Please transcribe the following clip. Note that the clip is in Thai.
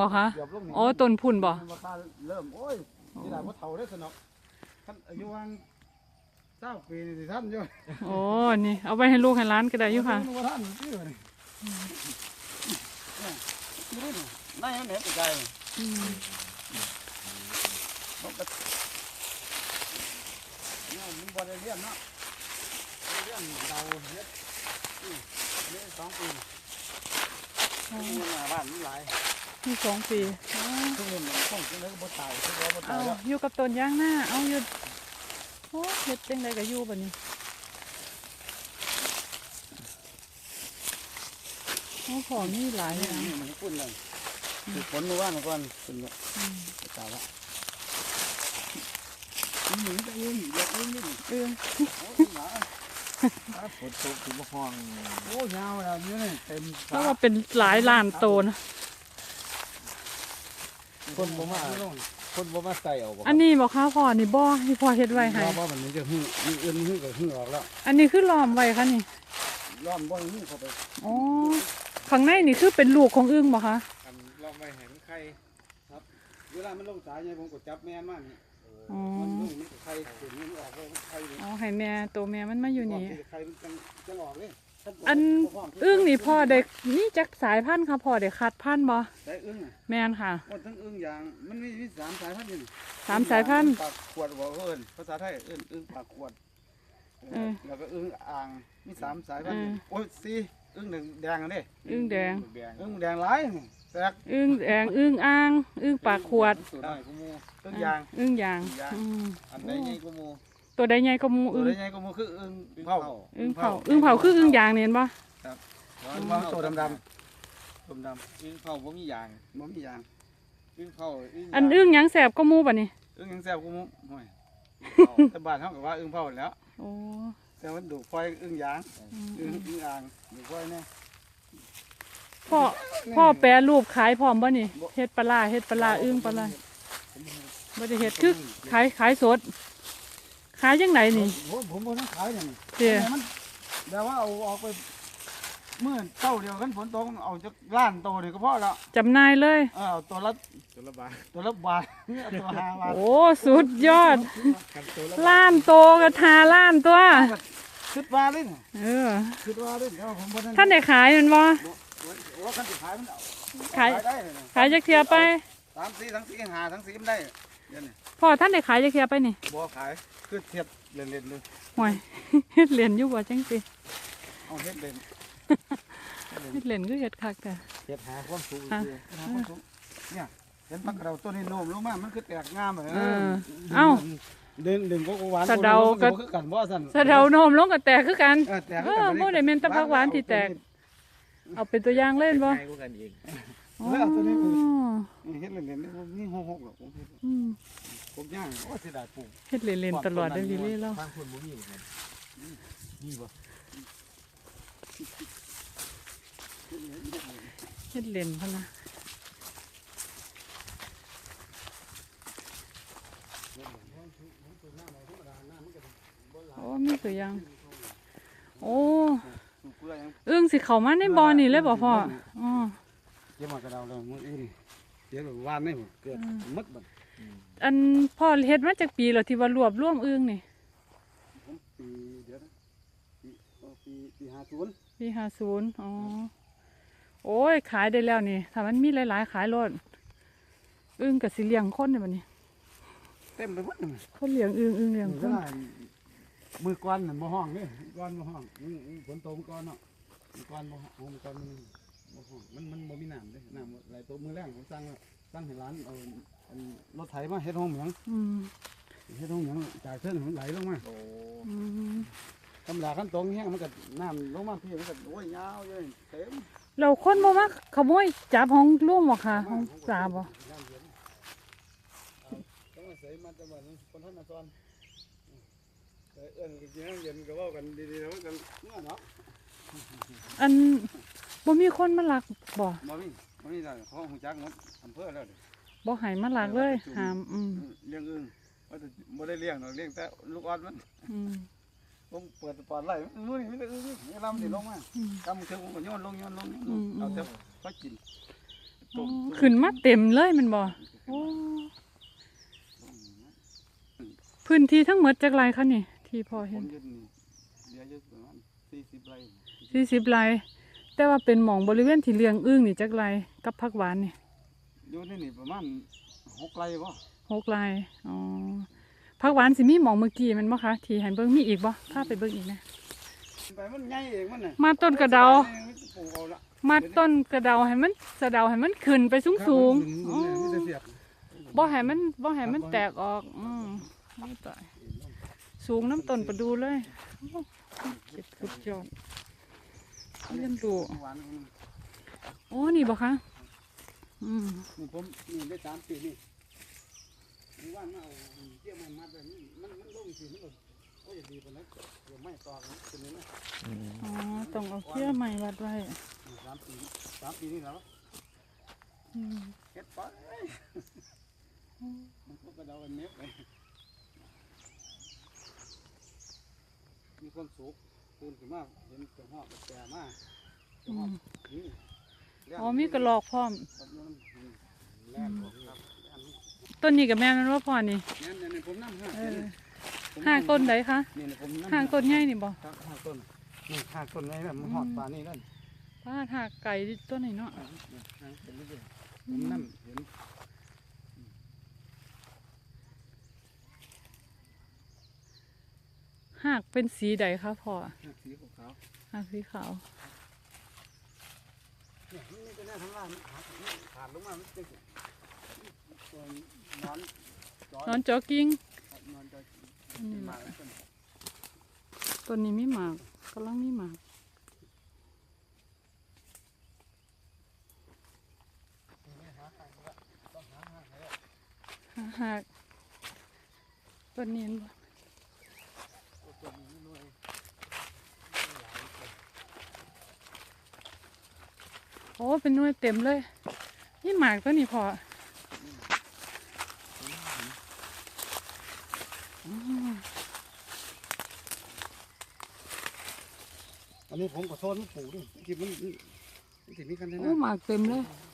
บ่คะเกือบลงนี่โอ้ต้นพุ่นบ่มันราคาเริ่มโอ้ยนี่หลายพ่เฒ่าได้สนอกท่านอายุวางเจ้าปีนี่สิท่านอยู่โอ้นี่เอาไปให้ลูกให้หล้านก็ได้อยู่ค่ะนึกว่าท่านชื่อนี่เนี่ยนี่นี่นายมันเหน็บใจเลยอืมมันก็เนี่ยมันบ่ได้เรียนเนาะเรียนเราเฮ็ดอืมอันนี่สองปีเงินหน้าบ้านมันหลาย มีสองปีอ๋อทุกเงินมันคงจังได๋ก็บ่ตายทุกบ่บ่เอาตายแล้วอยู่กับต้นยางหน้า เอาอยู่โอ้เฮ็ดจังไดก็อยู่บัดนี้โอ้ของนี่หลายนี่อย่างนี่มันปุ่นเลยคือฝนเมื่อวานมาก่อนปุ่นเนี่ยอืมตายละมันหนีไปเองอยากเองนี่เออโอ้ยหมาฝนตกถึงห้องโอ้ยยาวแล้วเนี่ยเต็มแล้วว่าเป็นหลายล้านโตนะ คนบ่มาคนบ่มาใส่เอาบ่อันนี้บอกค่ะพ่อนี่บ่ที่พ่อเฮ็ดไว้ให้รอบว่ามันนี้จะหึ่งมีอื่นหึ่งก็หึ่งออกแล้วอันนี้คือล้อมไว้ค่ะนี่ล้อมบ่อยหึ่งเข้าไปอ๋อข้างในนี่คือเป็นลูกของอึ่งบ่คะอันเราไม่เห็นใครเวลามันลงสายไงผมก็จับแม่นมากนี่อ๋อมันลงมันก็ไข่ถึงมันออกเลยมันไข่เลยอ๋อให้แม่ตัวแม่มันมาอยู่นี่ไข่มันจังจังออกเลย อันอึ้งนี่พ่อเด็กนี่จักสายพันธุ์ค่ะพ่อเด็กคัดพันธุ์บ่ได้อึ้งอะแม่นค่ะ มันทั้งอึ้งอย่างมันมีมีสามสายพันธุ์อยู่นี่สามสายพันธุ์ปากขวดบอกเขาเอิ้นภาษาไทยเอิ้นอึ้งปากขวดเออแล้วก็อึ้งอ่างมีสามสายพันธุ์เออ โอ้ยสี่อึ้งหนึ่งแดงอันนี้อึ้งแดง แดงอึ้งแดงหลายนี่แตกอึ้งแดงอึ้งอ่างอึ้งปากขวดตัวน้อยกูมูอึ้งยางอึ้งยางอึ้งยางอืมอันใดใหญ่กูมู ตัวใดใหญ่ก็หมูตัวอึ้งได้ไงก็มันคืออึ้งเผาอึ้งเผาอึ้งเผาคืออึ้งยางนี่เห็นบ่อึ้งเผาตัวดำดำตัวดำอึ้งเผาบ่มียางๆมันมียางอึ้งเผาอึ้งอันอึ้งหยังแสบก็หมูบัดนี้อึ้งยังแซ่บกูมุ้ห่วยแต่บ้านเขาก็ว่าอึ้งเผาแล้ว โอ้แต่มันดูไฟอึ้งยางอืมอึ้งอึ้งอ่างดูไฟแน่พ่อพ่อแปรรูปขายพร้อมบ่นี่เฮ็ดปลาร้าเฮ็ดปลาร้าอึ้งปลาร้าบ่ได้เฮ็ดคือขายขายสด ขายจังไดนี่ผมผมผมต้องขายอย่างนี้เด้อมันแต่ว่าเอาออกไปเมื่อเต้าเดียวกันฝนตกเอาจากล้านโตเดียวก็พอแล้วจำหน่ายเลยเออเอาตัวละตัวละบาทตัวละบาทเอาตัวห้าบาทโอ้สุดยอดกันตัวละล้านโตกระทาล้านตัวคิดว่าเลยนะเออคิดว่าเลยแต่ว่าผมบ่ท่านได้ขายแมันบ่ว่าคันจะขายมันเอาขายได้เลยนะขายจักเทียไปสามสี่ทั้งสี่หาทั้งสี่มันได้เดี๋ยวนี้ พ่อท่านได้ขายจักเทียไปนี่บัวขายคือเทียบเล่นๆเลยห่วยเฮ็ดเหรียญอยู่บ่จังสิเอาเฮ็ดเล่นเฮ็ดเหรียญคือเฮ็ดคักแต่เฮ็ดหาความสูงฮะหาความสูงเนี่ยเห็นปักกระเดาต้นนี้โน้มลงมามันคือแตกงามเลยเออเอ้าดึงดึงก็หวานสะเดาก็คือกันบ่สั่นสะเดาโนมลงก็แตกคือกันเออแตกเออบ่ได้แม่นแตะผักหวานที่แตก เอาเป็นตัวอย่างเล่นบ่ ง่ายกว่ากันเองอ๋อนี่เฮ็ดเล่นๆนี่ผมมีหกๆหรอกผมเฮ็ดอืมผมย่างโอ้เสียดายปลูกเฮ็ดเหรียญๆตลอดเด้อวิลี่เราทางคนบ่มีเหมือนกันนี่บ่เฮ็ดเหรียญพุ่นนะโอ้มีตัวอย่างโอ้ปลูกเกลือยังอึ้งสิเข้ามาในบ่อนี่เลยบ่พ่ออ๋อ เดี๋ยวมากระเดาเลยมื้ออื่นเดี๋ยวหวานนี่เกิดหมดบัดอันพ่อเฮ็ดมาจากปีแล้วที่ว่ารวบรวมอึ้งนี่ผมปีเดี๋ยวนะปีเอ่อปีปี50ปีห้าศูนย์อ๋อโอ้ยขายได้แล้วนี่ถ้ามันมีหลายๆขายรถอึ้งกับสิเลี้ยงคนเนี่ยบัดนี้เต็มไปหมดเลยคนเลี้ยงอึ้งอึ้งเลี้ยงคก็นได้มือก้อนน่ะบ่ห้องเด้ก้อนบ่ห้องมือฝนตกก้อนเนาะมือก้อนบ่ห้องมือก้อนมันบ่ ห้องมันมันบ่มีน้ำเด้น้ำไหลตัวมือแรงผมสั่งแล้วสั่งให้ร้านเอาอันรถไถมาเฮ็ดห้องเหมืองอืมเฮ็ดห้องเหมืองจากเส้นมันไหลลงมาโอ้อืมธรรมดาขั้นตรงเฮียมันก็น้ำลงมาพี่มันก็โอ้ยยาวเลยเต็มเราคนบ่มาขโมยจับห้องร่วมบ่ค่ะห้องสาบ่ต้องมาใส่มาจังหวัดนั้นคนท่านมาซ้อนแต่เอื้นกินเย็นก็เว้ากันดีๆแล้วกันเนาะอัน บ่มีคนมาลักบ่บ่มีบ่มีแล้วเขาหูจักหมดอำเภอแล้วเด้บ่ให้มาลักเลยห้ามอืมเลี้ยงอึ่งว่าแต่บ่ได้เลี้ยงหรอกเลี้ยงแต่ลูกออดมันอืมผมเปิดปอดไล่มื้อนี้มีแต่อึ่งนี่ลำสิลงมาอืม กำคือผมก็โยนลงโยนลงโยนลอืงม เอาแต่พอกินต้มขึ้นมาเต็มเลยแมันบ่โอ้พื้นที่ทั้งหมดจักไรคะนี่ ที่พ่อผเห็นมอยืนนี่เหลืออยู่ประมาณสี่สิบไร่สี่สิบไร แต่ว่าเป็นหมองบริเวณที่เลี้ยงอึ้งนี่จักไรกับผักหวานนี่อยู่นี่นี่ประมาณหกไร่บ่หกไรอ๋อผักหวานสิมีหมองเมื่อกี้แมันบ่คะที่ให้เบิ่งมีอีกบ่พาไปเบิ่งอีกนะไปมันใหญ่เองมันน่ะมาต้นกระเดา ปลูกเอาละมาต้นกระเดาให้มันสะเดาให้มันขึ้นไปสูงสูงๆอ๋อนี่จะเสียบบ่ให้มันบ่ให้มันแตกออกอืมไม่ตายสูงน้ำต้นประดูเลยโอ้เก็บสุดยอด เรียนรู้หวานนี่โอ้นี่บ่คะอืมนี่ผมนี่ได้สามปีนี่มีว่านมาเอาเกี่ยวไม้มัดแบบนี้มันมันลงสิมันก็โอ้ยดีปานนั้นเดี๋ยวไม่ต่อกันตัวนี้นะอ๋อต้องเอาเขี้ยใหม่วัดไว้สามปีสามปีนี่แล้วอืมเก็บไปมันก็กระเดาอันเนี้ยไปมีคนสุก ตื่นขึ้นมาเห็นกระหอบกระแตมากกระหอบนี่อ๋อมีกระลอกพร้อมครับนั่นแล่นผมครับแล่นนี่ต้นนี้กับแม่นั่นว่าพ่อนี่แล่นเนี่ยผมนั่งห้าเออผมห้างต้นใดคะนี่ผมนั่งห้างต้นใหญ่นี่บ่ครับห้างต้นนี่ห้างต้นไหนแบบมันหอดป่านี่นั่นพาดหากไก่ต้นไหนเนาะห้างต้นนี้ผมนั่งเห็น หากเป็นสีใดคะพ่อห้างสีขาวหากสีขาวๆเนี่ยนี่ก็น่าทำลายมันขาดขาดลงมามันจะตัวนอนจอยนอนจอกิ้งนอนจอยนี่มาล่ะแล้วต้นต้นนี้มีหมากกำลังมีหมากหาหากต้นนี้เห็นบ่ อ้เป็นหน่วยเต็มเลย นี่หมากตัวนี้พออืมอันนี้ผมก็โทษมันปลูกด้วยที่มันมันสิมีกันได้โอ้นะหมากเต็มเลยม